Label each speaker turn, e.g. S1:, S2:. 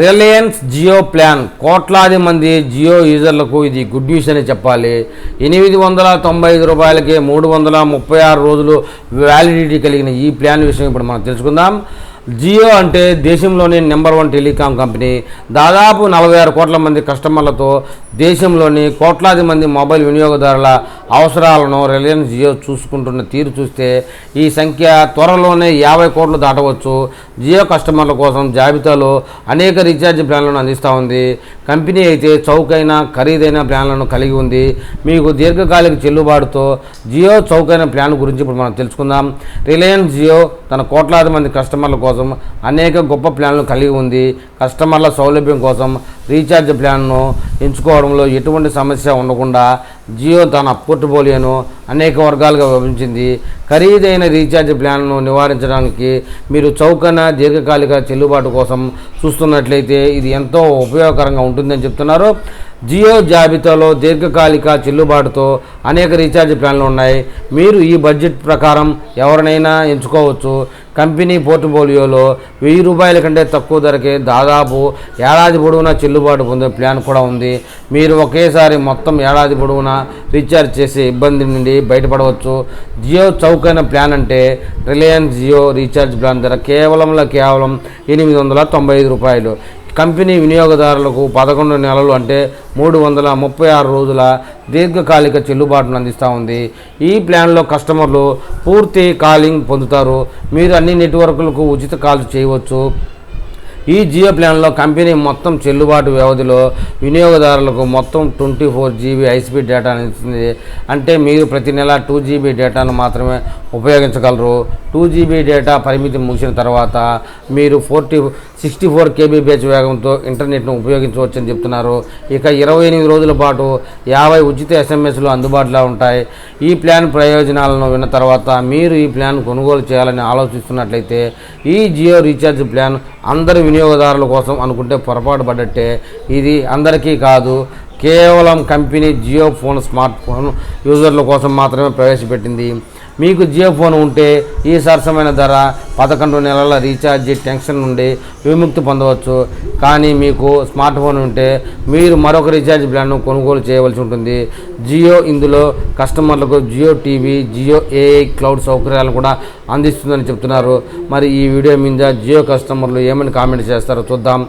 S1: Reliance Jio plan. కోట్లాది మంది జియో యూజర్లకు ఇది గుడ్ న్యూస్ అని చెప్పాలి. ఎనిమిది వందల తొంభై ఐదు రూపాయలకే మూడు వందల ముప్పై ఆరు రోజులు వ్యాలిడిటీ కలిగిన ఈ ప్లాన్ విషయం ఇప్పుడు మనం తెలుసుకుందాం. జియో అంటే దేశంలోని నెంబర్ వన్ టెలికాం కంపెనీ దాదాపు నలభై ఆరు కోట్ల మంది కస్టమర్లతో దేశంలోని కోట్లాది మంది మొబైల్ వినియోగదారుల అవసరాలను రిలయన్స్ జియో చూసుకుంటున్న తీరు చూస్తే ఈ సంఖ్య త్వరలోనే యాభై కోట్లు దాటవచ్చు. జియో కస్టమర్ల కోసం జాబితాలో అనేక రీఛార్జ్ ప్లాన్లను అందిస్తూ ఉంది. కంపెనీ అయితే చౌకైన ఖరీదైన ప్లాన్లను కలిగి ఉంది. మీకు దీర్ఘకాలిక చెల్లుబాటుతో జియో చౌకైన ప్లాన్ గురించి ఇప్పుడు మనం తెలుసుకుందాం. రిలయన్స్ జియో తన కోట్లాది మంది కస్టమర్ల కోసం అనేక గొప్ప ప్లాన్లు కలిగి ఉంది. కస్టమర్ల సౌలభ్యం కోసం రీఛార్జ్ ప్లాన్ను ఎంచుకోవడంలో ఎటువంటి సమస్య ఉండకుండా జియో తన పోర్ట్ఫోలియోను అనేక వర్గాలుగా విభజించింది. ఖరీదైన రీఛార్జ్ ప్లాన్ను నివారించడానికి మీరు చౌకన దీర్ఘకాలిక చెల్లుబాటు కోసం చూస్తున్నట్లయితే ఇది ఎంతో ఉపయోగకరంగా ఉంటుందని చెప్తున్నారు. జియో జాబితాలో దీర్ఘకాలిక చెల్లుబాటుతో అనేక రీఛార్జ్ ప్లాన్లు ఉన్నాయి. మీరు ఈ బడ్జెట్ ప్రకారం ఎవరినైనా ఎంచుకోవచ్చు. కంపెనీ పోర్ట్ఫోలియోలో వెయ్యి రూపాయల కంటే తక్కువ ధరకే దాదాపు ఏడాది పొడవునా చెల్లుబాటు పొందే ప్లాన్ కూడా ఉంది. మీరు ఒకేసారి మొత్తం ఏడాది పొడవునా రీఛార్జ్ చేసే ఇబ్బంది నుండి బయటపడవచ్చు. జియో చౌకైన ప్లాన్ అంటే రిలయన్స్ జియో రీఛార్జ్ ప్లాన్ ధర కేవలంలో కేవలం ఎనిమిది వందల తొంభై ఐదు రూపాయలు. కంపెనీ వినియోగదారులకు పదకొండు నెలలు అంటే మూడు వందల ముప్పై ఆరు రోజుల దీర్ఘకాలిక చెల్లుబాటును అందిస్తూ ఉంది. ఈ ప్లాన్లో కస్టమర్లు పూర్తి కాలింగ్ పొందుతారు. మీరు అన్ని నెట్వర్క్లకు ఉచిత కాల్ చేయవచ్చు. ఈ జియో ప్లాన్లో కంపెనీ మొత్తం చెల్లుబాటు వ్యవధిలో వినియోగదారులకు మొత్తం ట్వంటీ ఫోర్ జీబీ హైస్పీడ్ డేటాను ఇస్తుంది అంటే మీరు ప్రతి నెల టూ జీబీ డేటాను మాత్రమే ఉపయోగించగలరు. టూ జీబీ డేటా పరిమితి ముగిసిన తర్వాత మీరు ఫోర్టీ సిక్స్టీ ఫోర్ కేబీపీహెచ్ వేగంతో ఇంటర్నెట్ను ఉపయోగించవచ్చని చెప్తున్నారు. ఇక ఇరవై ఎనిమిది రోజుల పాటు యాభై ఉచిత ఎస్ఎంఎస్లు అందుబాటులో ఉంటాయి. ఈ ప్లాన్ ప్రయోజనాలను విన్న తర్వాత మీరు ఈ ప్లాన్ కొనుగోలు చేయాలని ఆలోచిస్తున్నట్లయితే ఈ జియో రీఛార్జ్ ప్లాన్ అందరి వినియోగదారుల కోసం అనుకుంటే పొరపాటు పడ్డట్టే. ఇది అందరికీ కాదు కేవలం company Jio phone smart phone యూజర్ల కోసం మాత్రమే ప్రవేశపెట్టింది. మీకు జియో ఫోన్ ఉంటే ఈ సరసమైన ధర పదకొండు నెలల రీఛార్జ్ టెన్షన్ నుండి విముక్తి పొందవచ్చు. కానీ మీకు స్మార్ట్ ఫోన్ ఉంటే మీరు మరొక రీఛార్జ్ ప్లాన్ను కొనుగోలు చేయవలసి ఉంటుంది. జియో ఇందులో కస్టమర్లకు Jio TV Jio AI cloud సౌకర్యాలను కూడా అందిస్తుందని చెప్తున్నారు. మరి ఈ వీడియో మీద జియో కస్టమర్లు ఏమని కామెంట్ చేస్తారో చూద్దాం.